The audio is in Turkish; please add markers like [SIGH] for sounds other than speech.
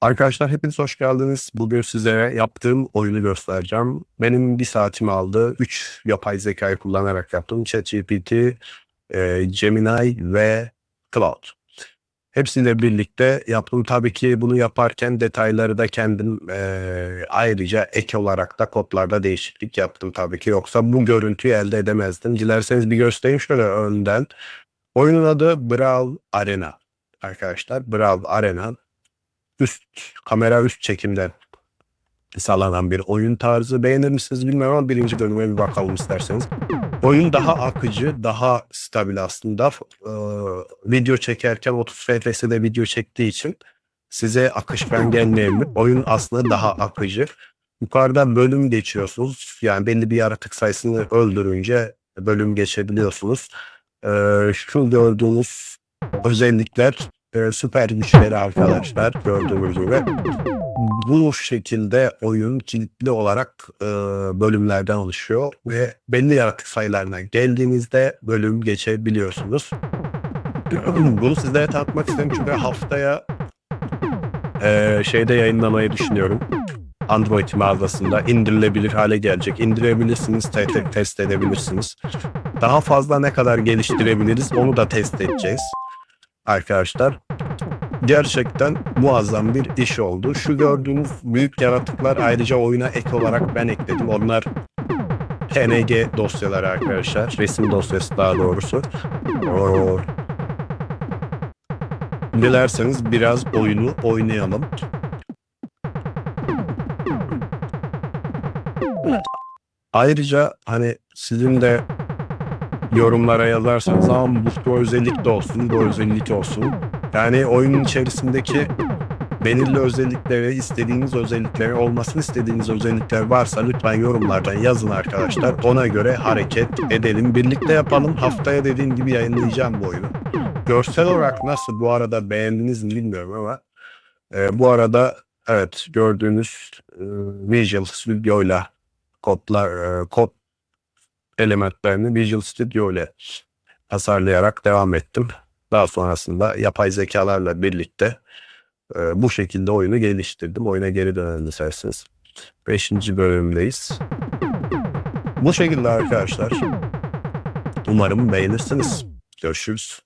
Arkadaşlar hepiniz hoş geldiniz. Bugün size yaptığım oyunu göstereceğim. Benim bir saatimi aldı. 3 yapay zekayı kullanarak yaptım. ChatGPT, e, Gemini ve Cloud. Hepsiyle birlikte yaptım. Tabii ki bunu yaparken detayları da kendim e, ayrıca ek olarak da kodlarda değişiklik yaptım tabii ki. Yoksa bu görüntüyü elde edemezdim. Dilerseniz bir göstereyim şöyle önden. Oyunun adı Brawl Arena. Arkadaşlar Brawl Arena üst kamera üst çekimden sağlanan bir oyun tarzı. Beğenir misiniz bilmiyorum ama birinci bölüme bir bakalım isterseniz. Oyun daha akıcı, daha stabil aslında. Ee, video çekerken 30 FPS'de video çektiği için size akışkan gelmeyebilir. Oyun aslında daha akıcı. Yukarıda bölüm geçiyorsunuz. Yani belli bir yaratık sayısını öldürünce bölüm geçebiliyorsunuz. Ee, şu gördüğünüz özellikler e, süper güçleri arkadaşlar gördüğünüz gibi. Bu şekilde oyun kilitli olarak e, bölümlerden oluşuyor ve belli yaratık sayılarına geldiğinizde bölüm geçebiliyorsunuz. [CLEARS THROAT] Bunu sizlere tanıtmak istedim çünkü haftaya e, şeyde yayınlamayı düşünüyorum. Android mağazasında indirilebilir hale gelecek. İndirebilirsiniz, te- te- test edebilirsiniz. Daha fazla ne kadar geliştirebiliriz onu da test edeceğiz arkadaşlar. Gerçekten muazzam bir iş oldu. Şu gördüğünüz büyük yaratıklar ayrıca oyuna ek olarak ben ekledim. Onlar PNG dosyaları arkadaşlar. Resim dosyası daha doğrusu. Oo. Dilerseniz biraz oyunu oynayalım. Ayrıca hani sizin de yorumlara yazarsanız ama bu, bu özellik de olsun, bu özellik olsun. Yani oyunun içerisindeki belirli özellikleri, istediğiniz özellikleri, olmasını istediğiniz özellikler varsa lütfen yorumlardan yazın arkadaşlar. Ona göre hareket edelim. Birlikte yapalım. Haftaya dediğim gibi yayınlayacağım bu oyunu. Görsel olarak nasıl bu arada beğendiniz mi bilmiyorum ama e, bu arada evet gördüğünüz e, Visual Studio ile kodlar, e, kod elementlerini Visual Studio ile tasarlayarak devam ettim. Daha sonrasında yapay zekalarla birlikte e, bu şekilde oyunu geliştirdim. Oyuna geri dönelim isterseniz. Beşinci bölümdeyiz. Bu şekilde arkadaşlar. Umarım beğenirsiniz. Görüşürüz.